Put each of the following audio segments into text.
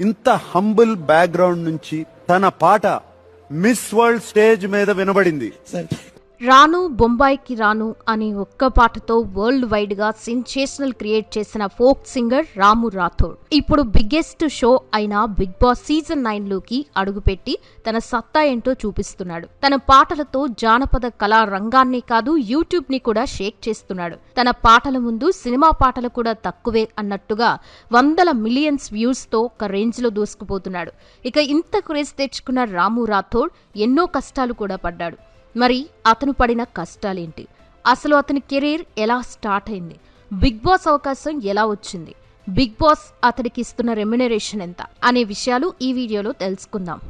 ఇంత humble background నుంచి తన పాట మిస్ వరల్డ్ స్టేజ్ మీద వినబడింది. సార్ రాను బొంబాయికి రాను అనే ఒక్క పాటతో వరల్డ్ వైడ్గా సెన్సేషనల్ క్రియేట్ చేసిన ఫోక్ సింగర్ రాము రాథోడ్. ఇప్పుడు బిగ్గెస్ట్ షో అయిన బిగ్ బాస్ సీజన్ నైన్లోకి అడుగుపెట్టి తన సత్తా ఏంటో చూపిస్తున్నాడు. తన పాటలతో జానపద కళా రంగాన్ని కాదు యూట్యూబ్ని కూడా షేక్ చేస్తున్నాడు. తన పాటల ముందు సినిమా పాటలు కూడా తక్కువే అన్నట్టుగా వందల మిలియన్స్ వ్యూస్తో ఒక రేంజ్లో దూసుకుపోతున్నాడు. ఇక ఇంత క్రేజ్ తెచ్చుకున్న రాము రాథోడ్ ఎన్నో కష్టాలు కూడా పడ్డాడు. మరి అతను పడిన కష్టాలేంటి? అసలు అతని కెరీర్ ఎలా స్టార్ట్ అయింది? బిగ్ బాస్ అవకాశం ఎలా వచ్చింది? బిగ్ బాస్ అతడికి ఇస్తున్న రెమ్యునరేషన్ ఎంత? అనే విషయాలు ఈ వీడియోలో తెలుసుకుందాం.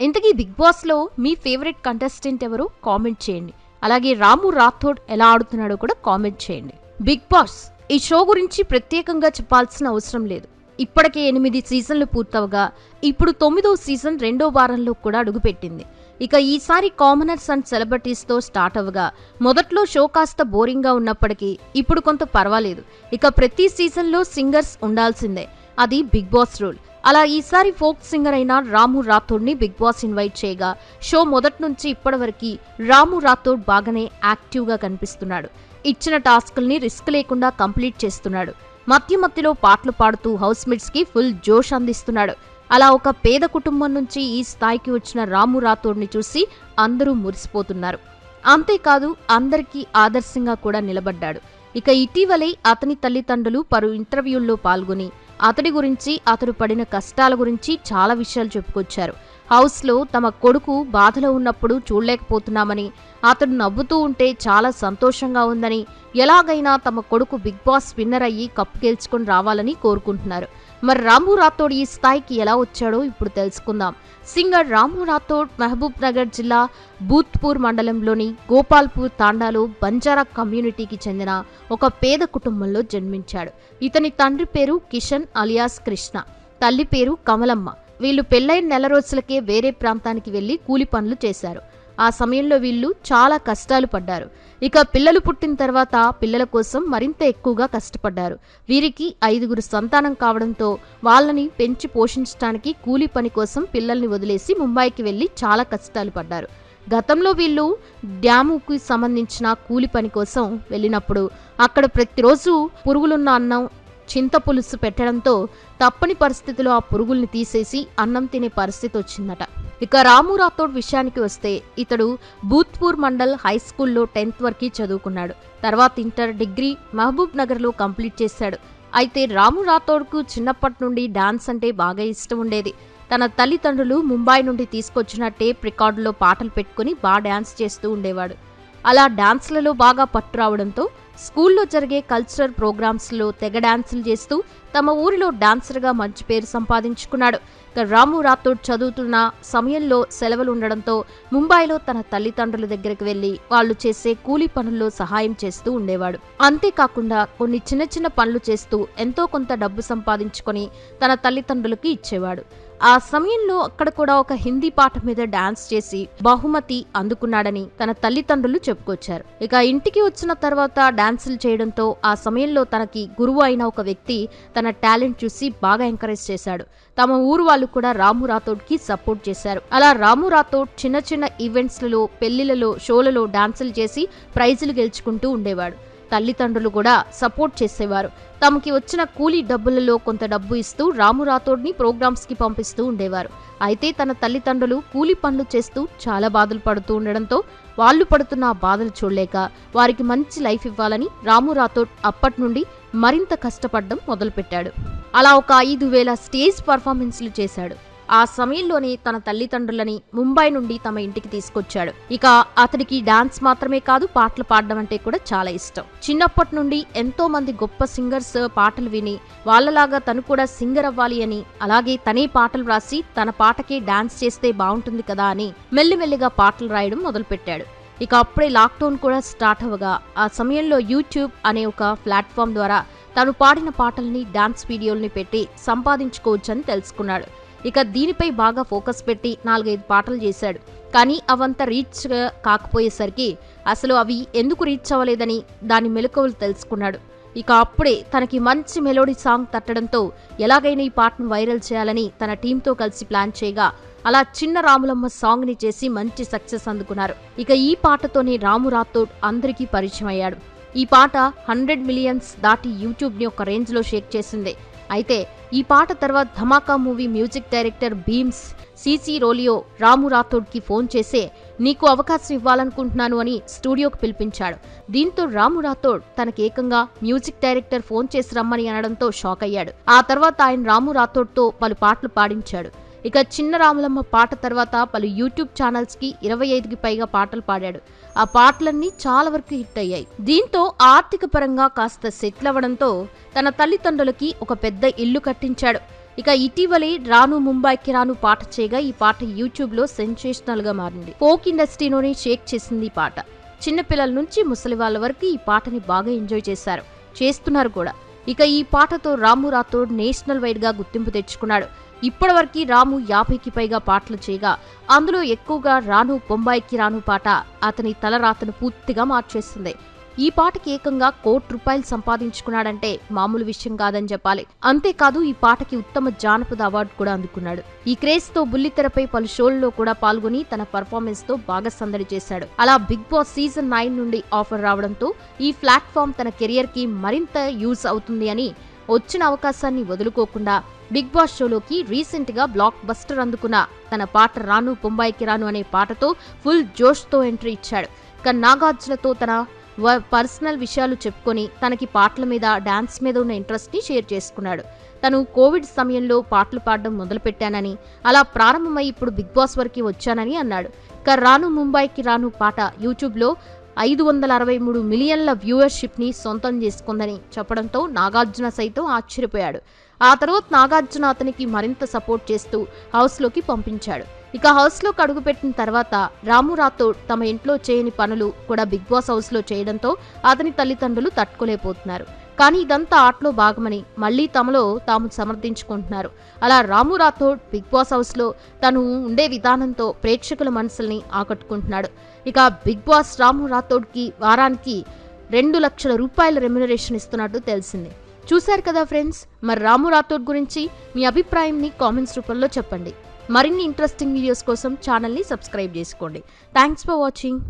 ఇంతకీ బిగ్ బాస్లో మీ ఫేవరెట్ కంటెస్టెంట్ ఎవరు? కామెంట్ చేయండి. అలాగే రాము రాథోడ్ ఎలా ఆడుతున్నాడో కూడా కామెంట్ చేయండి. బిగ్ బాస్ ఈ షో గురించి ప్రత్యేకంగా చెప్పాల్సిన అవసరం లేదు. ఇప్పటికే ఎనిమిది సీజన్లు పూర్తవగా ఇప్పుడు తొమ్మిదో సీజన్ రెండో వారంలో కూడా అడుగుపెట్టింది. ఇక ఈసారి కామనర్స్ అండ్ సెలబ్రిటీస్తో స్టార్ట్ అవగా మొదట్లో షో కాస్త బోరింగ్గా ఉన్నప్పటికీ ఇప్పుడు కొంత పర్వాలేదు. ఇక ప్రతి సీజన్లో సింగర్స్ ఉండాల్సిందే. అది బిగ్ బాస్ రూల్. అలా ఈసారి ఫోక్ సింగర్ అయిన రాము రాథోడ్ని బిగ్ బాస్ ఇన్వైట్ చేయగా షో మొదటి నుంచి ఇప్పటివరకు రాము రాథోడ్ బాగానే యాక్టివ్గా కనిపిస్తున్నాడు. ఇచ్చిన టాస్కుల్ని రిస్క్ లేకుండా కంప్లీట్ చేస్తున్నాడు. మధ్య మధ్యలో పాటలు పాడుతూ హౌస్ మేట్స్కి ఫుల్ జోష్ అందిస్తున్నాడు. అలా ఒక పేద కుటుంబం నుంచి ఈ స్థాయికి వచ్చిన రాము రాథోడ్ని చూసి అందరూ మురిసిపోతున్నారు. అంతేకాదు అందరికీ ఆదర్శంగా కూడా నిలబడ్డాడు. ఇక ఇటీవలే అతని తల్లిదండ్రులు పలు ఇంటర్వ్యూల్లో పాల్గొని అతడి గురించి అతడు పడిన కష్టాల గురించి చాలా విషయాలు చెప్పుకొచ్చారు. హౌస్లో తమ కొడుకు బాధలో ఉన్నప్పుడు చూడలేకపోతున్నామని అతడు నవ్వుతూ ఉంటే చాలా సంతోషంగా ఉందని ఎలాగైనా తమ కొడుకు బిగ్ బాస్ విన్నర్ అయ్యి కప్పు గెలుచుకొని రావాలని కోరుకుంటున్నారు. మరి రాము రాథోడ్ ఈ స్థాయికి ఎలా వచ్చాడో ఇప్పుడు తెలుసుకుందాం. సింగర్ రాము రాథోడ్ మహబూబ్ నగర్ జిల్లా బూత్పూర్ మండలంలోని గోపాల్పూర్ తాండాలో బంజారా కమ్యూనిటీకి చెందిన ఒక పేద కుటుంబంలో జన్మించాడు. ఇతని తండ్రి పేరు కిషన్ అలియాస్ కృష్ణ. తల్లి పేరు కమలమ్మ. వీళ్ళు పెళ్ళైన నెల రోజులకే వేరే ప్రాంతానికి వెళ్ళి కూలి పనులు చేశారు. ఆ సమయంలో వీళ్ళు చాలా కష్టాలు పడ్డారు. ఇక పిల్లలు పుట్టిన తర్వాత పిల్లల కోసం మరింత ఎక్కువగా కష్టపడ్డారు. వీరికి ఐదుగురు సంతానం కావడంతో వాళ్ళని పెంచి పోషించడానికి కూలి పని కోసం పిల్లల్ని వదిలేసి ముంబైకి వెళ్ళి చాలా కష్టాలు పడ్డారు. గతంలో వీళ్ళు డ్యాముకి సంబంధించిన కూలి పని కోసం వెళ్ళినప్పుడు అక్కడ ప్రతిరోజు పురుగులున్న అన్నం చింత పులుసు పెట్టడంతో తప్పని పరిస్థితిలో ఆ పురుగుల్ని తీసేసి అన్నం తినే పరిస్థితి వచ్చిందట. ఇక రాము రాథోడ్ విషయానికి వస్తే ఇతడు భూత్పూర్ మండల్ హై స్కూల్లో టెన్త్ వరకు చదువుకున్నాడు. తర్వాత ఇంటర్ డిగ్రీ మహబూబ్ నగర్లో కంప్లీట్ చేశాడు. అయితే రాము రాథోడ్కు చిన్నప్పటి నుండి డాన్స్ అంటే బాగా ఇష్టం ఉండేది. తన తల్లిదండ్రులు ముంబై నుండి తీసుకొచ్చిన టేప్ రికార్డులో పాటలు పెట్టుకుని బాగా డ్యాన్స్ చేస్తూ ఉండేవాడు. అలా డాన్స్లలో బాగా పట్టు రావడంతో స్కూల్లో జరిగే కల్చరల్ ప్రోగ్రామ్స్లో తెగ డాన్సులు చేస్తూ తమ ఊరిలో డాన్సర్గా మంచి పేరు సంపాదించుకున్నాడు. ఇక రాము రాథోడ్ చదువుతున్న సమయంలో సెలవులు ఉండడంతో ముంబైలో తన తల్లిదండ్రుల దగ్గరికి వెళ్ళి వాళ్ళు చేసే కూలీ పనుల్లో సహాయం చేస్తూ ఉండేవాడు. అంతేకాకుండా కొన్ని చిన్న చిన్న పనులు చేస్తూ ఎంతో కొంత డబ్బు సంపాదించుకొని తన తల్లిదండ్రులకి ఇచ్చేవాడు. ఆ సమయంలో అక్కడ కూడా ఒక హిందీ పాట మీద డాన్స్ చేసి బహుమతి అందుకున్నాడని తన తల్లిదండ్రులు చెప్పుకొచ్చారు. ఇక ఇంటికి వచ్చిన తర్వాత డాన్సులు చేయడంతో ఆ సమయంలో తనకి గురువు అయిన ఒక వ్యక్తి తన టాలెంట్ చూసి బాగా ఎంకరేజ్ చేశాడు. తమ ఊరు వాళ్ళు కూడా రాము రాథోడ్కి సపోర్ట్ చేశారు. అలా రాము రాథోడ్ చిన్న చిన్న ఈవెంట్స్లలో పెళ్ళిలలో షోలలో డాన్సులు చేసి ప్రైజులు గెలుచుకుంటూ ఉండేవాడు. తల్లిదండ్రులు కూడా సపోర్ట్ చేసేవారు. తమకి వచ్చిన కూలీ డబ్బులలో కొంత డబ్బు ఇస్తూ రాము రాథోడ్ని ప్రోగ్రామ్స్కి పంపిస్తూ ఉండేవారు. అయితే తన తల్లిదండ్రులు కూలీ పనులు చేస్తూ చాలా బాధలు పడుతూ ఉండడంతో వాళ్ళు పడుతున్న బాధలు చూడలేక వారికి మంచి లైఫ్ ఇవ్వాలని రాము రాథోడ్ అప్పటి నుండి మరింత కష్టపడడం మొదలుపెట్టాడు. అలా ఒక ఐదు వేల స్టేజ్ పర్ఫార్మెన్స్లు చేశాడు. ఆ సమయంలోనే తన తల్లిదండ్రులని ముంబై నుండి తమ ఇంటికి తీసుకొచ్చాడు. ఇక అతడికి డాన్స్ మాత్రమే కాదు పాటలు పాడడం అంటే కూడా చాలా ఇష్టం. చిన్నప్పటి నుండి ఎంతో మంది గొప్ప సింగర్స్ పాటలు విని వాళ్ళలాగా తను కూడా సింగర్ అవ్వాలి అని అలాగే తనే పాటలు రాసి తన పాటకే డాన్స్ చేస్తే బాగుంటుంది కదా అని మెల్లిమెల్లిగా పాటలు రాయడం మొదలుపెట్టాడు. ఇక అప్పుడే లాక్డౌన్ కూడా స్టార్ట్ అవ్వగా ఆ సమయంలో యూట్యూబ్ అనే ఒక ప్లాట్ఫామ్ ద్వారా తను పాడిన పాటల్ని డాన్స్ వీడియోల్ని పెట్టి సంపాదించుకోవచ్చని తెలుసుకున్నాడు. ఇక దీనిపై బాగా ఫోకస్ పెట్టి నాలుగైదు పాటలు చేశాడు. కానీ అవంత రీచ్ కాకపోయేసరికి అసలు అవి ఎందుకు రీచ్ అవ్వలేదని దాని మెలకువలు తెలుసుకున్నాడు. ఇక అప్పుడే తనకి మంచి మెలోడీ సాంగ్ తట్టడంతో ఎలాగైనా ఈ పాటను వైరల్ చేయాలని తన టీంతో కలిసి ప్లాన్ చేయగా అలా చిన్న రాములమ్మ సాంగ్ని చేసి మంచి సక్సెస్ అందుకున్నారు. ఇక ఈ పాటతోనే రాము రాథోడ్ అందరికీ పరిచయం అయ్యాడు ఈ పాట హండ్రెడ్ మిలియన్స్ దాటి యూట్యూబ్ని ఒక రేంజ్లో షేక్ చేసింది. అయితే ఈ పాట తర్వాత Dhamaka movie music director Bheems Ceciroleo Ramu రాథోడ్కి phone చేసే నీకు అవకాశం ఇవ్వాలనుకుంటున్నాను అని స్టూడియోకి పిలిపించాడు. దీంతో రాము రాథోడ్ తనకి ఏకంగా మ్యూజిక్ డైరెక్టర్ ఫోన్ చేసి రమ్మని అనడంతో షాక్ అయ్యాడు ఆ తర్వాత ఆయన రాము రాథోడ్తో పలు పాటలు పాడించాడు. ఇక చిన్న రాములమ్మ పాట తర్వాత పలు యూట్యూబ్ ఛానల్స్కి ఇరవై ఐదుకి పైగా పాటలు పాడాడు. ఆ పాటలన్నీ చాలా వరకు హిట్ అయ్యాయి. దీంతో ఆర్థిక పరంగా కాస్త సెటిల్ అవ్వడంతో తన తల్లిదండ్రులకి ఒక పెద్ద ఇల్లు కట్టించాడు. ఇక ఇటీవలే రాను ముంబైకి రాను పాట చేయగా ఈ పాట యూట్యూబ్లో సెన్సేషనల్గా మారింది. ఫోక్ ఇండస్ట్రీలోనే షేక్ చేసింది ఈ పాట. చిన్నపిల్లల నుంచి ముసలి వాళ్ళ వరకు ఈ పాటని బాగా ఎంజాయ్ చేశారు. చేస్తున్నారు కూడా. ఇక ఈ పాటతో రాము రాథోడ్ నేషనల్ వైడ్గా గుర్తింపు తెచ్చుకున్నాడు. ఇప్పటివరకు రాము యాభైకి పైగా పాటలు చేయగా అందులో ఎక్కువగా రాను బొంబాయికి రాను పాట అతని తలరాతను పూర్తిగా మార్చేస్తుంది. ఈ పాటకి ఏకంగా కోటి రూపాయలు సంపాదించుకున్నాడంటే మామూలు విషయం కాదని చెప్పాలి. అంతేకాదు ఈ పాటకి ఉత్తమ జానపద అవార్డు కూడా అందుకున్నాడు. ఈ క్రేజ్తో బుల్లితెరపై పలు షోల్లో కూడా పాల్గొని తన పర్ఫార్మెన్స్తో బాగా సందడి చేశాడు. అలా బిగ్ బాస్ సీజన్ నైన్ నుండి ఆఫర్ రావడంతో ఈ ప్లాట్ఫామ్ తన కెరియర్కి మరింత యూజ్ అవుతుంది అని వచ్చిన అవకాశాన్ని వదులుకోకుండా బిగ్ బాస్ షోలోకి రీసెంట్గా బ్లాక్ బస్టర్ అందుకున్న తన పాట రాను బొంబాయికి రాను అనే పాటతో ఫుల్ జోష్తో ఎంట్రీ ఇచ్చాడు. ఇక నాగార్జునతో తన వ- పర్సనల్ విషయాలు చెప్పుకొని తనకి పాటల మీద డాన్స్ మీద ఉన్న ఇంట్రెస్ట్ని షేర్ చేసుకున్నాడు. తను కోవిడ్ సమయంలో పాటలు పాడడం మొదలుపెట్టానని అలా ప్రారంభమై ఇప్పుడు బిగ్ బాస్ వరకు వచ్చానని అన్నాడు. ఇక రాను ముంబైకి రాను పాట యూట్యూబ్లో ఐదు వందల అరవై మూడు మిలియన్ల వ్యూవర్షిప్ని సొంతం చేసుకుందని చెప్పడంతో నాగార్జున సైతం ఆశ్చర్యపోయాడు. ఆ తర్వాత నాగార్జున అతనికి మరింత సపోర్ట్ చేస్తూ హౌస్లోకి పంపించాడు. ఇక హౌస్లోకి అడుగుపెట్టిన తర్వాత రాము రాథోడ్ తమ ఇంట్లో చేయని పనులు కూడా బిగ్ బాస్ హౌస్లో చేయడంతో అతని తల్లిదండ్రులు తట్టుకోలేకపోతున్నారు. కానీ ఇదంతా ఆటలో భాగమని మళ్ళీ తమలో తాము సమర్థించుకుంటున్నారు. అలా రాము రాథోడ్ బిగ్ బాస్ హౌస్లో తను ఉండే విధానంతో ప్రేక్షకుల మనసుల్ని ఆకట్టుకుంటున్నాడు. ఇక బిగ్ బాస్ రాము రాథోడ్కి వారానికి రెండు లక్షల రూపాయల రెమ్యునరేషన్ ఇస్తున్నట్టు తెలిసింది. చూశారు కదా ఫ్రెండ్స్? మరి రాము రాథోడ్ గురించి మీ అభిప్రాయంని కామెంట్స్ రూపంలో చెప్పండి. మరిన్ని ఇంట్రెస్టింగ్ వీడియోస్ కోసం ఛానల్ని సబ్స్క్రైబ్ చేసుకోండి. Thanks for watching